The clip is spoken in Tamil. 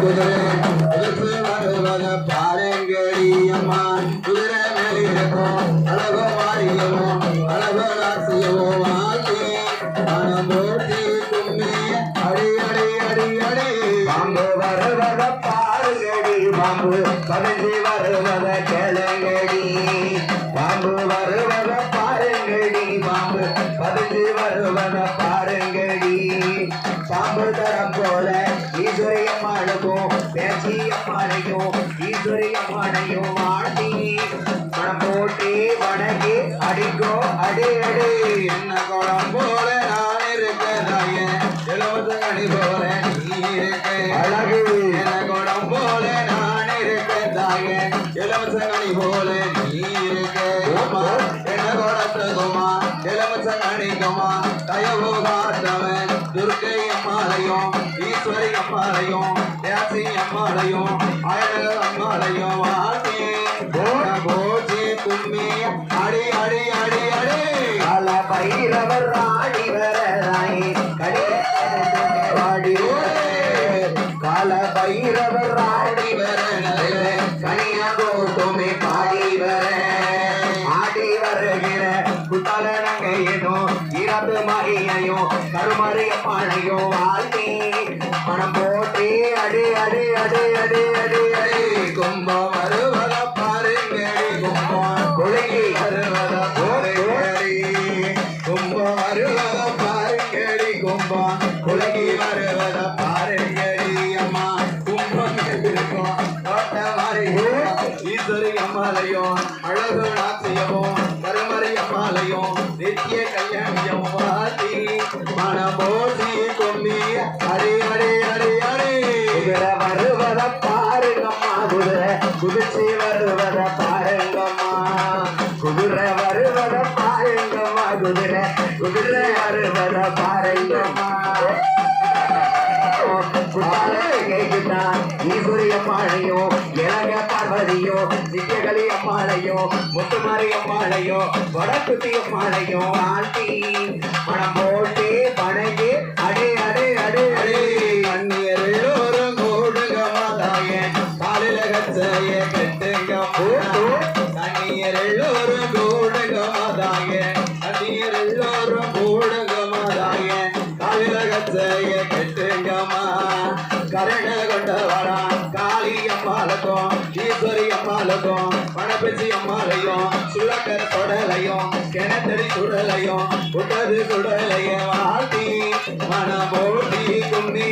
குதிரை எதிர்த்து வருவத பாருங்கடி அம்மா குதிரை மேலிருக்கும் அழகு மாறியவோ அழகு ராசியவோ வாழ்க்கை மனம் போட்டி கும்மி அடி அடி அடி அடி பாம்பு வருவத பாருங்கடி பாம்பு பதிஞ்சு வருவத கேளுங்கடி பாம்பு வருவத பாருங்கடி பாம்பு பதிஞ்சு வருவத பாருங்கடி பாம்பு தரம் போல அம்மாளுக்கும் பேச்சி அம்மாளையும் ஈஸ்வரி அம்மாளையும் மாட்டி பணம் போட்டி வணங்கி அடிக்கோ அடி அடி. என்ன குளம் போல நான் இருக்கதாயே இலவச கனி போல நீ இருக்க அழகு. என்ன குளம் போல நான் இருக்கதாயே இலவச கனி போல நீ இருக்க என்ன குளத்துக்குமா? இலவச கனிக்குமா தயவு காத்தவன் துர்க்கை அம்மாளையும் ஈஸ்வரி அம்மாளையும் அம்மாளையும் அழகு அம்மாளையும் வாசி போச்சி கும்மி அடி அடி அடி அடி. கால பைரவர் ராணி வரலாய். கடிவாடி கால பைரவர் ராணி வரல கனியா கோட்டுமே பாடி வர. ஆடி வருகிற குத்தால இறப்பு மகையையும் கருமறைய பானையும் வாழ்த்தி பணம் போட்டி அடி அடி அடி அடி அடி அடி. கும்பம் வருவத பாருங்கடி கும்பம் குலுங்கி வருவத பாருங்கடி கும்பம் வருவத பாருங்கடி கும்பம் குலகி வருவத பாருங்கடி அம்மா கும்பம் இருக்கும் தோட்ட மாதிரி ஈஸ்வரி அம்மாலையும் அழகு நாச்சியமும் கருமறை அம்மாலையும் நித்திய கல்யாணியம் மன மனமோசி கொம்பி அடி அடி அடி அடி. குதிரை வருவத பாருங்கம்மா குதிரை. குதிச்சு வருவத பாருங்கம்மா. குதிரை வருவத பாருங்கம்மா குதிரை. குதிரை வருவத பாருங்கம்மா. நீ அம்மாளையோ இளங்க அம்மாளையோ நித்தியகலி அம்மாளையோ முத்துமாரி அம்மாளையோ வடக்குத்தி அம்மாளையோ ஆண்டி மனம் போட்டு பணகி அடே அடே அடே. அடே கண்ணீர் எல்லோரும் கூடுங்க மாதாய காலில கச்சைய கட்டுங்க கண்ணீர் எல்லோரும் கூடுங்க மாதாய கண்ணீர் எல்லோரும் கூடுங்க மாதாய காலில கச்சைய கட்டுங்கம்மா கரண கொண்டவரா காளி அழகும். அம்மாளுக்கும் பணப்பச்சி அம்மாளையும் சுள்ளக்கர தொடலையும் கிணத்தடி சுடலையும் புட்டது சுடலையும் வாழ்த்தி மனமோட்டி கும்மி.